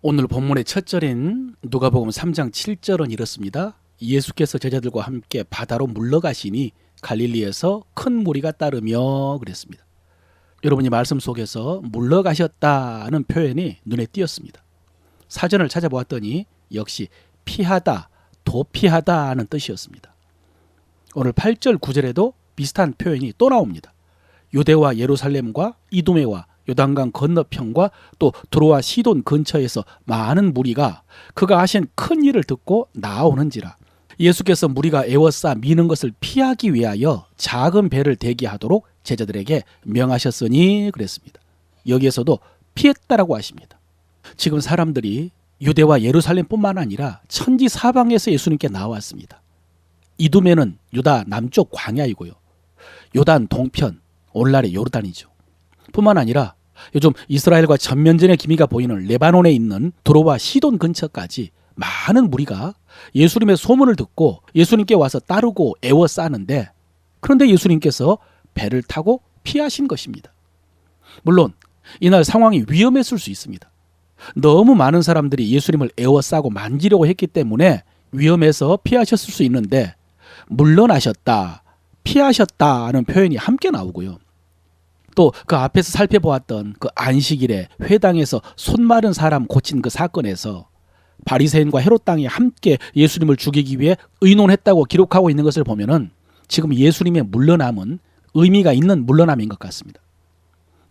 오늘 본문의 첫 절인 누가복음 3장 7절은 이렇습니다. 예수께서 제자들과 함께 바다로 물러가시니 갈릴리에서 큰 무리가 따르며 그랬습니다. 여러분이 말씀 속에서 물러가셨다는 표현이 눈에 띄었습니다. 사전을 찾아보았더니 역시 피하다, 도피하다는 뜻이었습니다. 오늘 8절 9절에도 비슷한 표현이 또 나옵니다. 유대와 예루살렘과 이두메와 요단강 건너편과 또 드로아 시돈 근처에서 많은 무리가 그가 하신 큰 일을 듣고 나오는지라 예수께서 무리가 애워싸 미는 것을 피하기 위하여 작은 배를 대기하도록 제자들에게 명하셨으니 그랬습니다. 여기에서도 피했다라고 하십니다. 지금 사람들이 유대와 예루살렘뿐만 아니라 천지 사방에서 예수님께 나왔습니다. 이두메는 유다 남쪽 광야이고요. 요단 동편 오늘날의 요르단이죠. 뿐만 아니라 요즘 이스라엘과 전면전의 기미가 보이는 레바논에 있는 도로와 시돈 근처까지 많은 무리가 예수님의 소문을 듣고 예수님께 와서 따르고 애워싸는데 그런데 예수님께서 배를 타고 피하신 것입니다. 물론 이날 상황이 위험했을 수 있습니다. 너무 많은 사람들이 예수님을 애워싸고 만지려고 했기 때문에 위험해서 피하셨을 수 있는데 물러나셨다, 피하셨다는 표현이 함께 나오고요. 또 그 앞에서 살펴보았던 그 안식일에 회당에서 손 마른 사람 고친 그 사건에서 바리새인과 헤롯 당이 함께 예수님을 죽이기 위해 의논했다고 기록하고 있는 것을 보면은 지금 예수님의 물러남은 의미가 있는 물러남인 것 같습니다.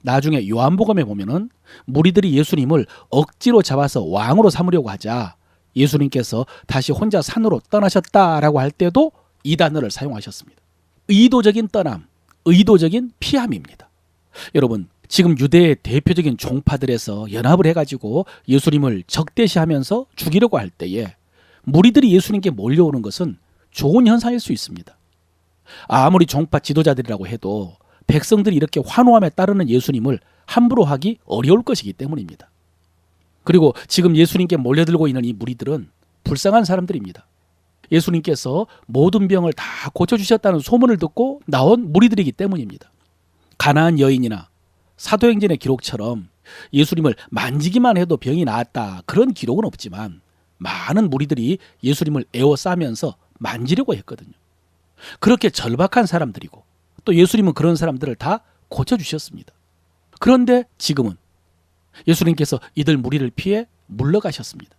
나중에 요한복음에 보면은 무리들이 예수님을 억지로 잡아서 왕으로 삼으려고 하자 예수님께서 다시 혼자 산으로 떠나셨다라고 할 때도 이 단어를 사용하셨습니다. 의도적인 떠남, 의도적인 피함입니다. 여러분, 지금 유대의 대표적인 종파들에서 연합을 해가지고 예수님을 적대시하면서 죽이려고 할 때에 무리들이 예수님께 몰려오는 것은 좋은 현상일 수 있습니다. 아무리 종파 지도자들이라고 해도 백성들이 이렇게 환호함에 따르는 예수님을 함부로 하기 어려울 것이기 때문입니다. 그리고 지금 예수님께 몰려들고 있는 이 무리들은 불쌍한 사람들입니다. 예수님께서 모든 병을 다 고쳐주셨다는 소문을 듣고 나온 무리들이기 때문입니다. 가나안 여인이나 사도행전의 기록처럼 예수님을 만지기만 해도 병이 나았다 그런 기록은 없지만 많은 무리들이 예수님을 에워싸면서 만지려고 했거든요. 그렇게 절박한 사람들이고 또 예수님은 그런 사람들을 다 고쳐주셨습니다. 그런데 지금은 예수님께서 이들 무리를 피해 물러가셨습니다.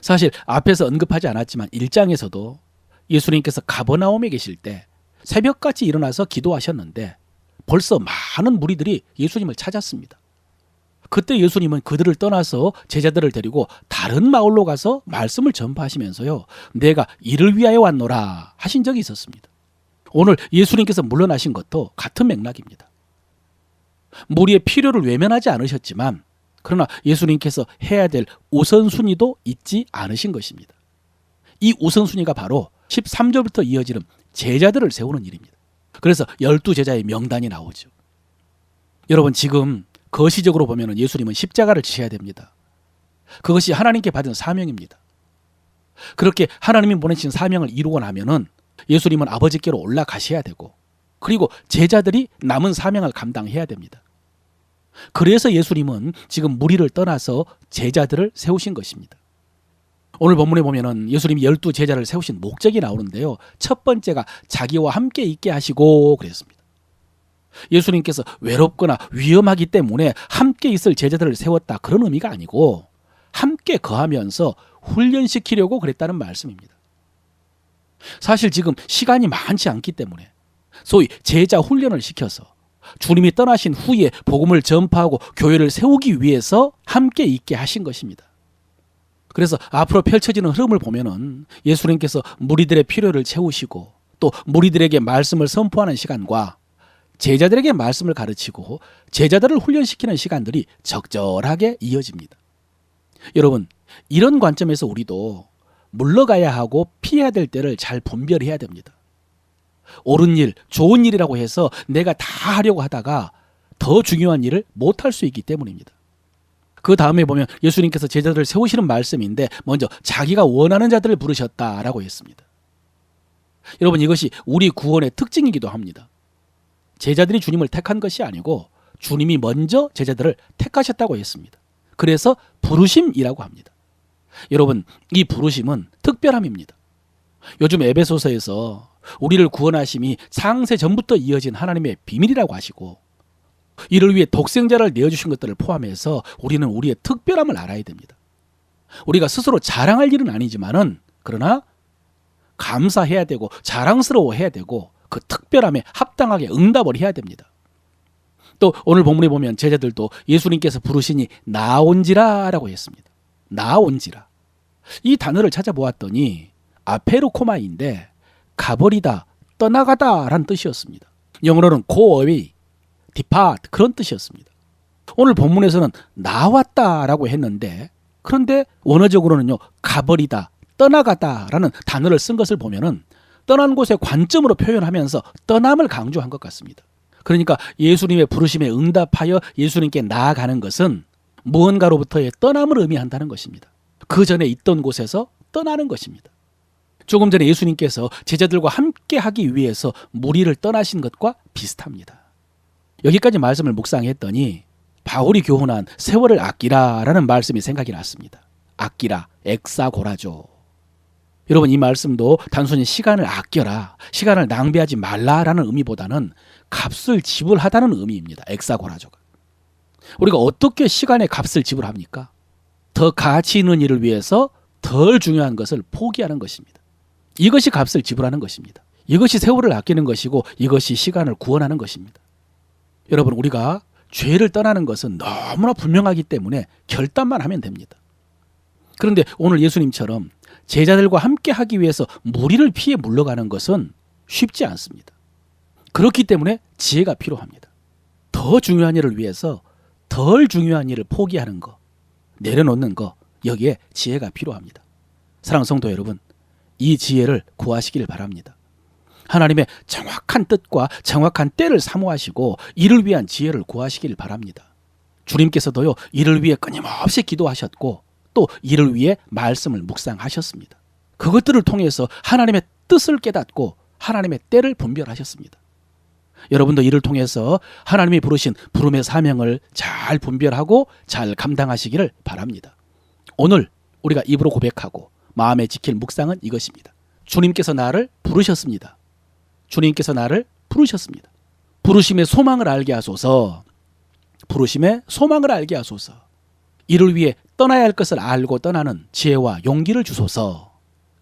사실 앞에서 언급하지 않았지만 1장에서도 예수님께서 가버나움에 계실 때 새벽같이 일어나서 기도하셨는데 벌써 많은 무리들이 예수님을 찾았습니다. 그때 예수님은 그들을 떠나서 제자들을 데리고 다른 마을로 가서 말씀을 전파하시면서요. 내가 이를 위하여 왔노라 하신 적이 있었습니다. 오늘 예수님께서 물러나신 것도 같은 맥락입니다. 무리의 필요를 외면하지 않으셨지만 그러나 예수님께서 해야 될 우선순위도 잊지 않으신 것입니다. 이 우선순위가 바로 13절부터 이어지는 제자들을 세우는 일입니다. 그래서 열두 제자의 명단이 나오죠. 여러분 지금 거시적으로 보면 예수님은 십자가를 지셔야 됩니다. 그것이 하나님께 받은 사명입니다. 그렇게 하나님이 보내신 사명을 이루고 나면은 예수님은 아버지께로 올라가셔야 되고 그리고 제자들이 남은 사명을 감당해야 됩니다. 그래서 예수님은 지금 무리를 떠나서 제자들을 세우신 것입니다. 오늘 본문에 보면은 예수님이 열두 제자를 세우신 목적이 나오는데요. 첫 번째가 자기와 함께 있게 하시고 그랬습니다. 예수님께서 외롭거나 위험하기 때문에 함께 있을 제자들을 세웠다 그런 의미가 아니고 함께 거하면서 훈련시키려고 그랬다는 말씀입니다. 사실 지금 시간이 많지 않기 때문에 소위 제자 훈련을 시켜서 주님이 떠나신 후에 복음을 전파하고 교회를 세우기 위해서 함께 있게 하신 것입니다. 그래서 앞으로 펼쳐지는 흐름을 보면은 예수님께서 무리들의 필요를 채우시고 또 무리들에게 말씀을 선포하는 시간과 제자들에게 말씀을 가르치고 제자들을 훈련시키는 시간들이 적절하게 이어집니다. 여러분, 이런 관점에서 우리도 물러가야 하고 피해야 될 때를 잘 분별해야 됩니다. 옳은 일, 좋은 일이라고 해서 내가 다 하려고 하다가 더 중요한 일을 못 할 수 있기 때문입니다. 그 다음에 보면 예수님께서 제자들을 세우시는 말씀인데 먼저 자기가 원하는 자들을 부르셨다라고 했습니다. 여러분 이것이 우리 구원의 특징이기도 합니다. 제자들이 주님을 택한 것이 아니고 주님이 먼저 제자들을 택하셨다고 했습니다. 그래서 부르심이라고 합니다. 여러분, 이 부르심은 특별함입니다. 요즘 에베소서에서 우리를 구원하심이 창세 전부터 이어진 하나님의 비밀이라고 하시고 이를 위해 독생자를 내어주신 것들을 포함해서 우리는 우리의 특별함을 알아야 됩니다. 우리가 스스로 자랑할 일은 아니지만은 그러나 감사해야 되고 자랑스러워해야 되고 그 특별함에 합당하게 응답을 해야 됩니다. 또 오늘 본문에 보면 제자들도 예수님께서 부르시니 나온지라라고 했습니다. 나온지라. 이 단어를 찾아보았더니 아페르코마인데 가버리다, 떠나가다라는 뜻이었습니다. 영어로는 go away, depart 그런 뜻이었습니다. 오늘 본문에서는 나왔다라고 했는데 그런데 원어적으로는요 가버리다, 떠나가다라는 단어를 쓴 것을 보면은 떠난 곳의 관점으로 표현하면서 떠남을 강조한 것 같습니다. 그러니까 예수님의 부르심에 응답하여 예수님께 나아가는 것은 무언가로부터의 떠남을 의미한다는 것입니다. 그 전에 있던 곳에서 떠나는 것입니다. 조금 전에 예수님께서 제자들과 함께 하기 위해서 무리를 떠나신 것과 비슷합니다. 여기까지 말씀을 묵상했더니 바울이 교훈한 세월을 아끼라라는 말씀이 생각이 났습니다. 아끼라, 엑사고라죠. 여러분 이 말씀도 단순히 시간을 아껴라, 시간을 낭비하지 말라라는 의미보다는 값을 지불하다는 의미입니다. 엑사고라조가. 우리가 어떻게 시간의 값을 지불합니까? 더 가치 있는 일을 위해서 덜 중요한 것을 포기하는 것입니다. 이것이 값을 지불하는 것입니다. 이것이 세월을 아끼는 것이고 이것이 시간을 구원하는 것입니다. 여러분 우리가 죄를 떠나는 것은 너무나 분명하기 때문에 결단만 하면 됩니다. 그런데 오늘 예수님처럼 제자들과 함께 하기 위해서 무리를 피해 물러가는 것은 쉽지 않습니다. 그렇기 때문에 지혜가 필요합니다. 더 중요한 일을 위해서 덜 중요한 일을 포기하는 거, 내려놓는 거, 여기에 지혜가 필요합니다. 사랑 성도 여러분, 이 지혜를 구하시길 바랍니다. 하나님의 정확한 뜻과 정확한 때를 사모하시고 이를 위한 지혜를 구하시길 바랍니다. 주님께서도요, 이를 위해 끊임없이 기도하셨고 또 이를 위해 말씀을 묵상하셨습니다. 그것들을 통해서 하나님의 뜻을 깨닫고 하나님의 때를 분별하셨습니다. 여러분도 이를 통해서 하나님이 부르신 부름의 사명을 잘 분별하고 잘 감당하시기를 바랍니다. 오늘 우리가 입으로 고백하고 마음에 지킬 묵상은 이것입니다. 주님께서 나를 부르셨습니다. 주님께서 나를 부르셨습니다. 부르심의 소망을 알게 하소서. 부르심의 소망을 알게 하소서. 이를 위해 떠나야 할 것을 알고 떠나는 지혜와 용기를 주소서.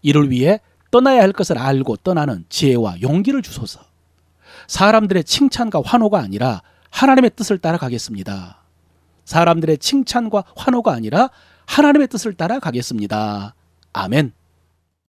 이를 위해 떠나야 할 것을 알고 떠나는 지혜와 용기를 주소서. 사람들의 칭찬과 환호가 아니라 하나님의 뜻을 따라가겠습니다. 사람들의 칭찬과 환호가 아니라 하나님의 뜻을 따라가겠습니다. 아멘.